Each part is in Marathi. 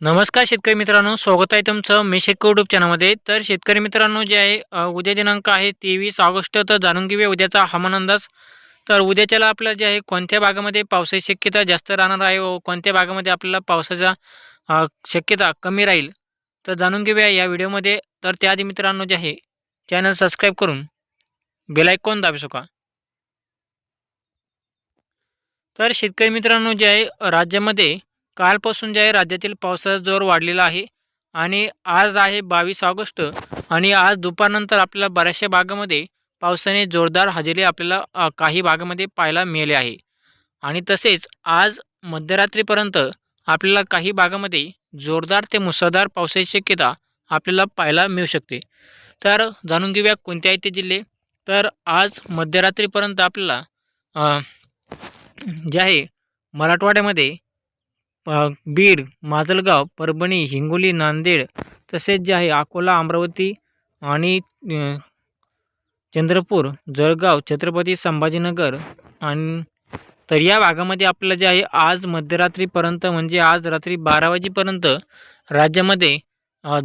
नमस्कार शेतकरी मित्रांनो स्वागत आहे तुमचं मी शेतकरी युट्यूब चॅनलमध्ये तर शेतकरी मित्रांनो जे आहे उद्या दिनांक आहे तेवीस ऑगस्ट तर जाणून घेऊया उद्याचा हवामान अंदाज तर उद्याच्याला आपलं जे आहे कोणत्या भागामध्ये पावसाची शक्यता जास्त राहणार आहे व कोणत्या भागामध्ये आपल्याला पावसाचा शक्यता कमी राहील तर जाणून घेऊया या व्हिडिओमध्ये. तर त्याआधी मित्रांनो जे आहे चॅनल सबस्क्राईब करून बेलायकॉन दाबू शका तर शेतकरी मित्रांनो जे आहे राज्यामध्ये कालपासून जे आहे राज्यातील पावसाचा जोर वाढलेला आहे आणि आज आहे बावीस ऑगस्ट आणि आज दुपारनंतर आपल्याला बऱ्याचशा भागामध्ये पावसाने जोरदार हजेरी आपल्याला काही भागामध्ये पाहायला मिळाले आहे. आणि तसेच आज मध्यरात्रीपर्यंत आपल्याला काही भागामध्ये जोरदार ते मुसळधार पावसाची शक्यता आपल्याला पाहायला मिळू शकते. तर जाणून घेऊया कोणते आहेत ते जिल्हे. तर आज मध्यरात्रीपर्यंत आपल्याला जे आहे मराठवाड्यामध्ये बीड माजलगाव परभणी हिंगोली नांदेड तसेच जे आहे अकोला अमरावती आणि चंद्रपूर जळगाव छत्रपती संभाजीनगर आणि तर या भागामध्ये आपल्याला जे आहे आज मध्यरात्रीपर्यंत म्हणजे आज रात्री बारा वाजेपर्यंत राज्यामध्ये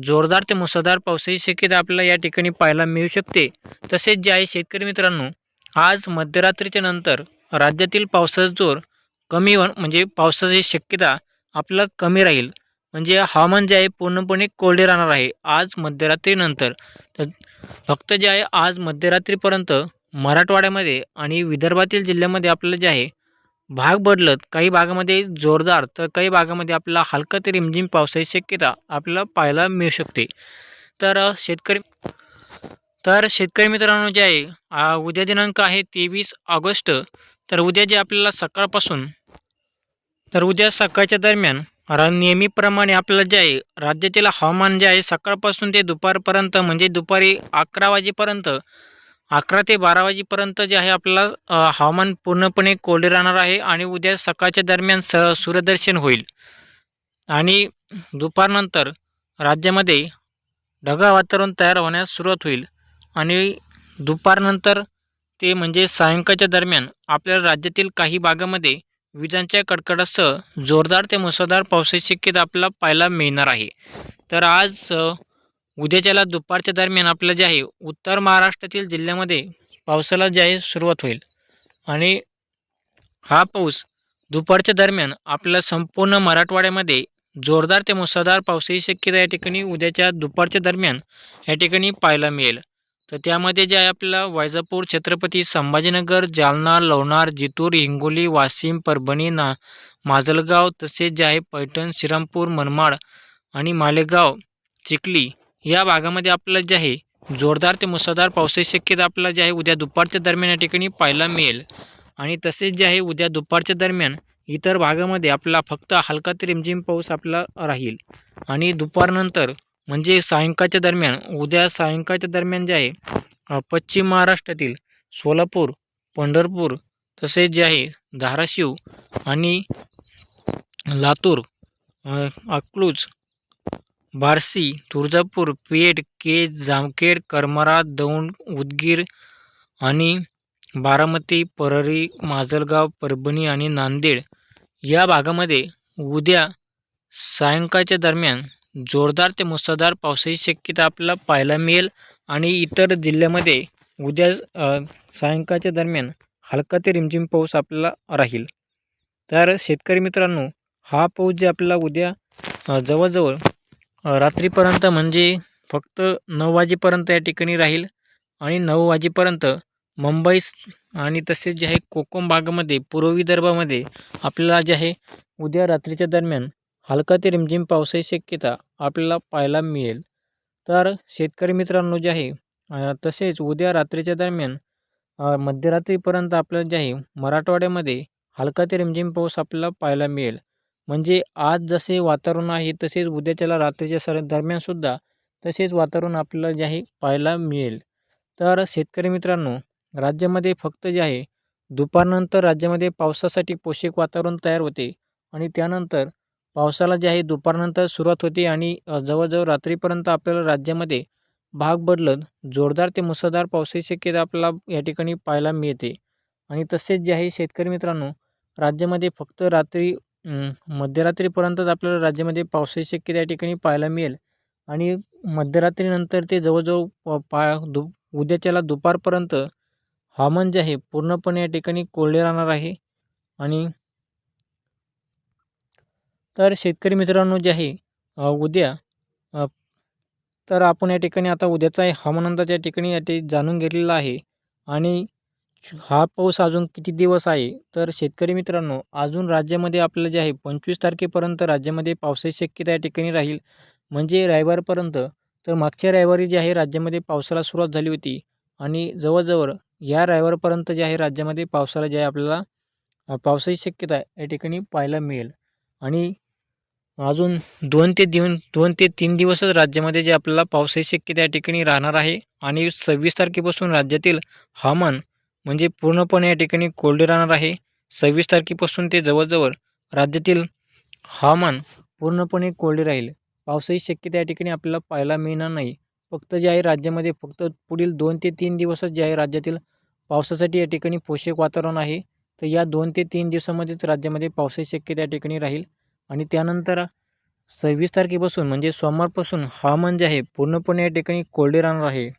जोरदार ते मुसळधार पावसाची शक्यता आपल्याला या ठिकाणी पाहायला मिळू शकते. तसेच जे आहे शेतकरी मित्रांनो आज मध्यरात्रीच्या नंतर राज्यातील पावसाचा जोर कमी म्हणजे पावसाची शक्यता आपल्याला कमी राहील. म्हणजे हवामान जे आहे पूर्णपणे कोरडे राहणार आहे आज मध्यरात्रीनंतर तर फक्त जे आहे आज मध्यरात्रीपर्यंत मराठवाड्यामध्ये आणि विदर्भातील जिल्ह्यामध्ये आपल्याला जे आहे भाग बदलत काही भागामध्ये जोरदार तर काही भागामध्ये आपल्याला हलका ते रिमझिम पावसाची शक्यता आपल्याला पाहायला मिळू शकते. तर शेतकरी तर शेतकरी मित्रांनो जे आहे आ, उद्या दिनांक आहे तेवीस ऑगस्ट. तर उद्या जे आपल्याला सकाळपासून तर उद्या सकाळच्या दरम्यान रा नेहमीप्रमाणे आपलं जे आहे राज्यातील हवामान जे आहे सकाळपासून ते दुपारपर्यंत म्हणजे दुपारी अकरा वाजेपर्यंत अकरा ते बारा वाजेपर्यंत जे आहे आपल्याला हवामान पूर्णपणे कोरडे राहणार आहे आणि उद्या सकाळच्या दरम्यान स सूर्यदर्शन होईल. आणि दुपारनंतर राज्यामध्ये ढगाळ वातावरण तयार होण्यास सुरुवात होईल. आणि दुपारनंतर ते म्हणजे सायंकाळच्या दरम्यान आपल्या राज्यातील काही भागामध्ये विजांच्या कडकडासह जोरदार ते मुसळधार पावसाची शक्यता आपल्याला पाहायला मिळणार आहे. तर आज उद्याच्याला दुपारच्या दरम्यान आपलं जे आहे उत्तर महाराष्ट्रातील जिल्ह्यामध्ये पावसाला जे आहे सुरुवात होईल. आणि हा पाऊस दुपारच्या दरम्यान आपल्या संपूर्ण मराठवाड्यामध्ये जोरदार ते मुसळधार पावसाची शक्यता या ठिकाणी उद्याच्या दुपारच्या दरम्यान या ठिकाणी पाहायला मिळेल. तर त्यामध्ये जे आहे आपल्याला वैजापूर छत्रपती संभाजीनगर जालना लोणार जितूर हिंगोली वाशिम परभणी ना माजलगाव तसेच जे आहे पैठण श्रीरामपूर मनमाड आणि मालेगाव चिखली या भागामध्ये आपल्याला जे आहे जोरदार ते मुसळधार पावसाची शक्यता आपल्याला जे आहे उद्या दुपारच्या दरम्यान या ठिकाणी पाहायला मिळेल. आणि तसेच जे आहे उद्या दुपारच्या दरम्यान इतर भागामध्ये आपला फक्त हलका ते रिमझिम पाऊस आपला राहील. आणि दुपारनंतर म्हणजे सायंकाळच्या दरम्यान उद्या सायंकाळच्या दरम्यान जे आहे पश्चिम महाराष्ट्रातील सोलापूर पंढरपूर तसेच जे आहे धाराशिव आणि लातूर अकलूज बार्शी तुळजापूर पेठ केज जामखेड करमरा दौंड उदगीर आणि बारामती परळी माजलगाव परभणी आणि नांदेड या भागामध्ये उद्या सायंकाळच्या दरम्यान जोरदार ते मुसळधार पावसाची शक्यता आपल्याला पाहायला मिळेल. आणि इतर जिल्ह्यामध्ये उद्या सायंकाळच्या दरम्यान हलका ते रिमझिम पाऊस आपल्याला राहील. तर शेतकरी मित्रांनो हा पाऊस जे आपल्याला उद्या जवळजवळ रात्रीपर्यंत म्हणजे फक्त नऊ वाजेपर्यंत या ठिकाणी राहील. आणि नऊ वाजेपर्यंत मुंबई आणि तसेच जे आहे कोकम भागामध्ये पूर्व विदर्भामध्ये आपल्याला जे आहे उद्या रात्रीच्या दरम्यान हलका ते रिमझिम पावसाची शक्यता आपल्याला पाहायला मिळेल. तर शेतकरी मित्रांनो जे आहे तसेच उद्या रात्रीच्या दरम्यान मध्यरात्रीपर्यंत आपल्याला जे आहे मराठवाड्यामध्ये हलका ते रिमझिम पाऊस आपल्याला पाहायला मिळेल. म्हणजे आज जसे वातावरण आहे तसेच उद्याच्याला रात्रीच्या सर दरम्यानसुद्धा तसेच वातावरण आपल्याला जे आहे पाहायला मिळेल. तर शेतकरी मित्रांनो राज्यामध्ये फक्त जे आहे दुपारनंतर राज्यामध्ये पावसासाठी पोषक वातावरण तयार होते आणि त्यानंतर पावसाला जे आहे दुपारनंतर सुरुवात होते आणि जवळजवळ रात्रीपर्यंत आपल्याला राज्यामध्ये भाग बदलत जोरदार ते मुसळधार पावसाची शक्यता आपल्याला या ठिकाणी पाहायला मिळते. आणि तसेच जे आहे शेतकरी मित्रांनो राज्यामध्ये फक्त रात्री मध्यरात्रीपर्यंतच आपल्याला राज्यामध्ये पावसाची शक्यता या ठिकाणी पाहायला मिळेल. आणि मध्यरात्रीनंतर ते जवळजवळ प पा दु उद्याच्याला दुपारपर्यंत हवामान जे आहे पूर्णपणे या ठिकाणी कोरडे राहणार आहे. आणि तर शेतकरी मित्रांनो जे आहे उद्या तर आपण या ठिकाणी आता उद्याचा हवामान अंदाज या ठिकाणी या ठिकाणी जाणून घेतलेला आहे. आणि हा पाऊस अजून किती दिवस आहे? तर शेतकरी मित्रांनो अजून राज्यामध्ये आपल्याला जे आहे पंचवीस तारखेपर्यंत राज्यामध्ये पावसाची शक्यता या ठिकाणी राहील. म्हणजे रविवारपर्यंत तर मागच्या रविवारी जे आहे राज्यामध्ये पावसाला सुरुवात झाली होती. आणि जवळजवळ या रविवारपर्यंत जे आहे राज्यामध्ये पावसाला जे आहे आपल्याला पावसाची शक्यता या ठिकाणी पाहायला मिळेल. आणि अजून दोन ते दिवस दोन ते तीन दिवसच राज्यामध्ये जे आपल्याला पावसाची शक्यता या ठिकाणी राहणार आहे. आणि सव्वीस तारखेपासून राज्यातील हवामान म्हणजे पूर्णपणे या ठिकाणी कोरडे राहणार आहे. सव्वीस तारखेपासून ते जवळजवळ राज्यातील हवामान पूर्णपणे कोरडे राहील. पावसाची शक्यता या ठिकाणी आपल्याला पाहायला मिळणार नाही. फक्त जे आहे राज्यामध्ये फक्त पुढील दोन ते तीन दिवसच जे आहे राज्यातील पावसासाठी या ठिकाणी पोषक वातावरण आहे. तर या दोन ते तीन दिवसामध्येच राज्यामध्ये पावसाची शक्यता या ठिकाणी राहील. आणि त्यानंतर सव्वीस तारखेपासून म्हणजे सोमवारपासून हवामान जे आहे. पूर्णपणे या ठिकाणी कोरडे राहणार आहे.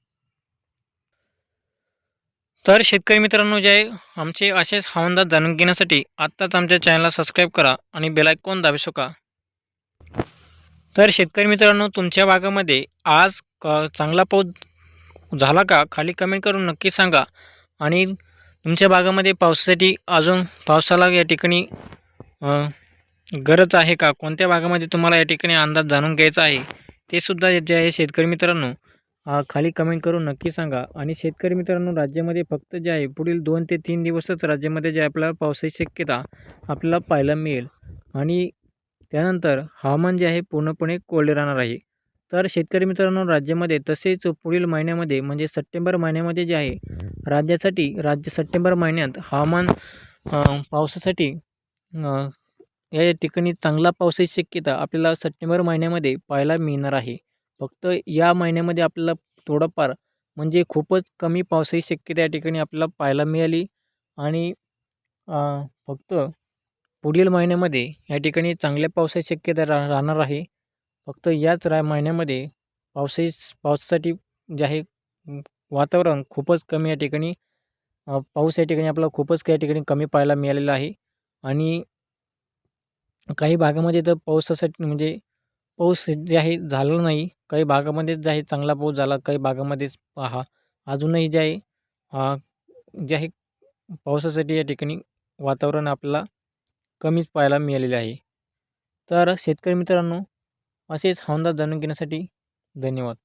तर शेतकरी मित्रांनो जे आहे आमचे असेच हवामान जाणून घेण्यासाठी आत्ताच आमच्या चॅनलला सबस्क्राईब करा आणि बेलायकॉन दाबू शका तर शेतकरी मित्रांनो तुमच्या भागामध्ये आज क चांगला पाऊस झाला का? खाली कमेंट करून नक्की सांगा. आणि तुमच्या भागामध्ये पावसासाठी अजून पावसाला या ठिकाणी गरज आहे का? कोणत्या भागामध्ये तुम्हाला या ठिकाणी अंदाज जाणून घ्यायचा आहे? ते सुद्धा जे आहे शेतकरी मित्रांनो खाली कमेंट करून नक्की सांगा. आणि शेतकरी मित्रांनो राज्यामध्ये फक्त जे आहे पुढील दोन ते तीन दिवसच राज्यामध्ये जे आहे आपल्याला पावसाची शक्यता आपल्याला पाहायला मिळेल. आणि त्यानंतर हवामान जे आहे पूर्णपणे कोरडे राहणार आहे. तर शेतकरी मित्रांनो राज्यामध्ये तसेच पुढील महिन्यामध्ये म्हणजे सप्टेंबर महिन्यामध्ये जे आहे राज्यासाठी राज्य सप्टेंबर महिन्यात हवामान पावसासाठी या ठिकाणी चांगला पावसाची शक्यता आपल्याला सप्टेंबर महिन्यामध्ये पाहायला मिळणार आहे. फक्त या महिन्यामध्ये आपल्याला थोडंफार म्हणजे खूपच कमी पावसाची शक्यता या ठिकाणी आपल्याला पाहायला मिळाली. आणि फक्त पुढील महिन्यामध्ये या ठिकाणी चांगल्या पावसाची शक्यता रा राहणार आहे. फक्त याच रा महिन्यामध्ये पावसाची पावसासाठी जे आहे वातावरण खूपच कमी या ठिकाणी पाऊस या ठिकाणी आपल्याला खूपच या ठिकाणी कमी पाहायला मिळालेला आहे. आणि काही भागामध्ये तर पावसासाठी म्हणजे पाऊस जे आहे झालं नाही. काही भागामध्येच जे आहे चांगला पाऊस झाला काही भागामध्येच हा अजूनही जे आहे जे आहे पावसासाठी या ठिकाणी वातावरण आपल्याला कमीच पाहायला मिळालेले आहे. तर शेतकरी मित्रांनो असेच हवामान जाणून घेण्यासाठी धन्यवाद.